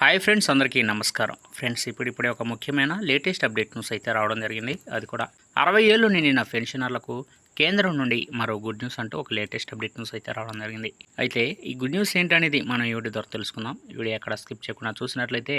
Hi friends అందరికీ నమస్కారం. Friends ఇప్పుడిప్పుడే ఒక ముఖ్యమైన లేటెస్ట్ అప్డేట్ న్యూస్ అయితే రావడం జరిగింది. అది కూడా అరవై ఏళ్ళు నిండిన పెన్షనర్లకు కేంద్రం నుండి మరో గుడ్ న్యూస్ అంటూ ఒక లేటెస్ట్ అప్డేట్ న్యూస్ అయితే రావడం జరిగింది. అయితే ఈ గుడ్ న్యూస్ ఏంటనేది మనం ఈ వీడియో ద్వారా తెలుసుకుందాం. ఈ వీడియో ఎక్కడ స్కిప్ చేయకుండా చూసినట్లయితే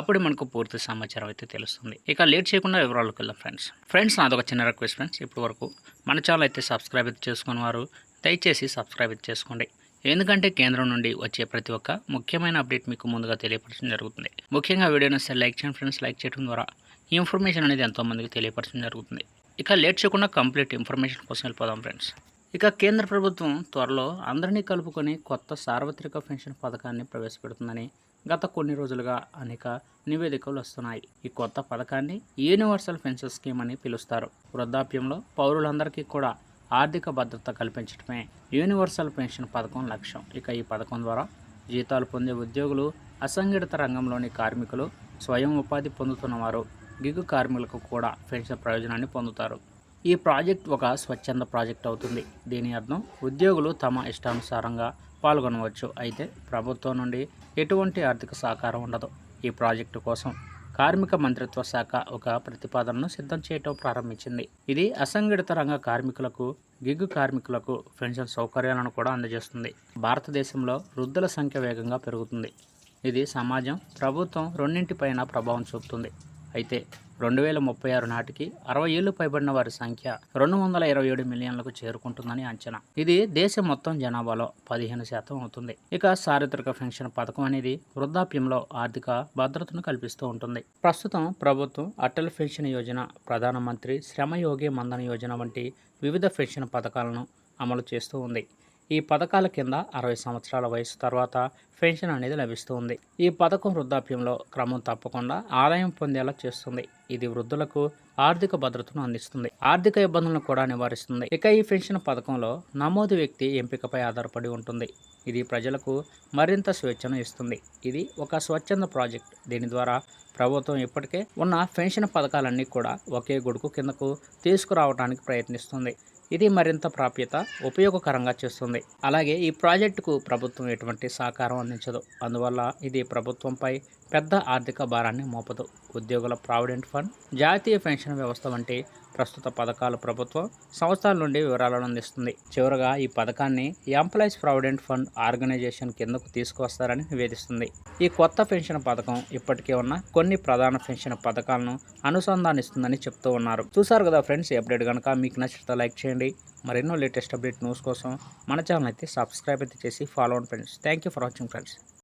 అప్పుడు మనకు పూర్తి సమాచారం అయితే తెలుస్తుంది. ఇక లేట్ చేయకుండా వివరాలకు వెళ్దాం ఫ్రెండ్స్. ఫ్రెండ్స్ నాదొక చిన్న రిక్వెస్ట్ ఫ్రెండ్స్. ఇప్పటి వరకు మన ఛానల్ అయితే సబ్స్క్రైబ్ అయితే చేసుకున్న వారు దయచేసి సబ్స్క్రైబ్ అయితే చేసుకోండి ఎందుకంటే కేంద్రం నుండి వచ్చే ప్రతి ఒక్క ముఖ్యమైన అప్డేట్ మీకు ముందుగా తెలియపరచడం జరుగుతుంది. ముఖ్యంగా వీడియోని సార్ లైక్ చేయండి ఫ్రెండ్స్. లైక్ చేయడం ద్వారా ఈ ఇన్ఫర్మేషన్ అనేది ఎంతోమందికి తెలియపరచడం జరుగుతుంది. ఇక లేట్ చేయకుండా కంప్లీట్ ఇన్ఫర్మేషన్ కోసం వెళ్ళిపోదాం ఫ్రెండ్స్. ఇక కేంద్ర ప్రభుత్వం త్వరలో అందరినీ కలుపుకొని కొత్త సార్వత్రిక పెన్షన్ పథకాన్ని ప్రవేశపెడుతుందని గత కొన్ని రోజులుగా అనేక నివేదికలు వస్తున్నాయి. ఈ కొత్త పథకాన్ని యూనివర్సల్ పెన్షన్ స్కీమ్ అని పిలుస్తారు. వృద్ధాప్యంలో పౌరులందరికీ కూడా ఆర్థిక భద్రత కల్పించడమే యూనివర్సల్ పెన్షన్ పథకం లక్ష్యం. ఇక ఈ పథకం ద్వారా జీతాలు పొందే ఉద్యోగులు అసంఘటిత రంగంలోని కార్మికులు స్వయం ఉపాధి పొందుతున్నవారు గిగు కార్మికులకు కూడా పెన్షన్ ప్రయోజనాన్ని పొందుతారు. ఈ ప్రాజెక్ట్ ఒక స్వచ్ఛంద ప్రాజెక్ట్ అవుతుంది. దీని అర్థం ఉద్యోగులు తమ ఇష్టానుసారంగా పాల్గొనవచ్చు. అయితే ప్రభుత్వం నుండి ఎటువంటి ఆర్థిక సహకారం ఉండదు. ఈ ప్రాజెక్టు కోసం కార్మిక మంత్రిత్వ శాఖ ఒక ప్రతిపాదనను సిద్ధం చేయటం ప్రారంభించింది. ఇది అసంఘటిత రంగ కార్మికులకు గిగ్గు కార్మికులకు పెన్షన్ సౌకర్యాలను కూడా అందజేస్తుంది. భారతదేశంలో వృద్ధుల సంఖ్య వేగంగా పెరుగుతుంది. ఇది సమాజం ప్రభుత్వం రెండింటిపైన ప్రభావం చూపుతుంది. అయితే రెండు వేల ముప్పై ఆరు నాటికి అరవై ఏళ్ళు పైబడిన వారి సంఖ్య రెండు వందల ఇరవై ఏడు మిలియన్లకు చేరుకుంటుందని అంచనా. ఇది దేశం మొత్తం జనాభాలో పదిహేను శాతం అవుతుంది. ఇక చారిత్రక పెన్షన్ పథకం అనేది వృద్ధాప్యంలో ఆర్థిక భద్రతను కల్పిస్తూ ఉంటుంది. ప్రస్తుతం ప్రభుత్వం అటల్ పెన్షన్ యోజన ప్రధానమంత్రి శ్రమయోగి మందన యోజన వంటి వివిధ పెన్షన్ పథకాలను అమలు చేస్తూ ఉంది. ఈ పథకాల కింద అరవై సంవత్సరాల వయసు తర్వాత పెన్షన్ అనేది లభిస్తుంది. ఈ పథకం వృద్ధాప్యంలో క్రమం తప్పకుండా ఆదాయం పొందేలా చేస్తుంది. ఇది వృద్ధులకు ఆర్థిక భద్రతను అందిస్తుంది. ఆర్థిక ఇబ్బందులను కూడా నివారిస్తుంది. ఇక ఈ పెన్షన్ పథకంలో నమోదు వ్యక్తి ఎంపికపై ఆధారపడి ఉంటుంది. ఇది ప్రజలకు మరింత స్వేచ్ఛను ఇస్తుంది. ఇది ఒక స్వచ్ఛంద ప్రాజెక్ట్. దీని ద్వారా ప్రభుత్వం ఇప్పటికే ఉన్న పెన్షన్ పథకాలన్నీ కూడా ఒకే గొడుగు కిందకు తీసుకురావడానికి ప్రయత్నిస్తుంది. ఇది మరింత ప్రాప్యత ఉపయోగకరంగా చేస్తుంది. అలాగే ఈ ప్రాజెక్టుకు ప్రభుత్వం ఎటువంటి సహకారం అందించదు. అందువల్ల ఇది ప్రభుత్వంపై పెద్ద ఆర్థిక భారాన్ని మోపదు. ఉద్యోగుల ప్రావిడెంట్ ఫండ్ జాతీయ పెన్షన్ వ్యవస్థ వంటి ప్రస్తుత పథకాలు ప్రభుత్వం సంస్థల నుండి వివరాలను అందిస్తుంది. చివరగా ఈ పథకాన్ని ఎంప్లాయీస్ ప్రావిడెంట్ ఫండ్ ఆర్గనైజేషన్ కిందకు తీసుకువస్తారని నివేదిస్తుంది. ఈ కొత్త పెన్షన్ పథకం ఇప్పటికే ఉన్న కొన్ని ప్రధాన పెన్షన్ పథకాలను అనుసంధానిస్తుందని చెప్తూ ఉన్నారు. చూసారు కదా ఫ్రెండ్స్ ఈ అప్డేట్ కనుక మీకు నచ్చితే లైక్ చేయండి. మరెన్నో లేటెస్ట్ అప్డేట్ న్యూస్ కోసం మన ఛానల్ అయితే సబ్స్క్రైబ్ అయితే చేసి ఫాలో అవ్వండి friends thank you for watching friends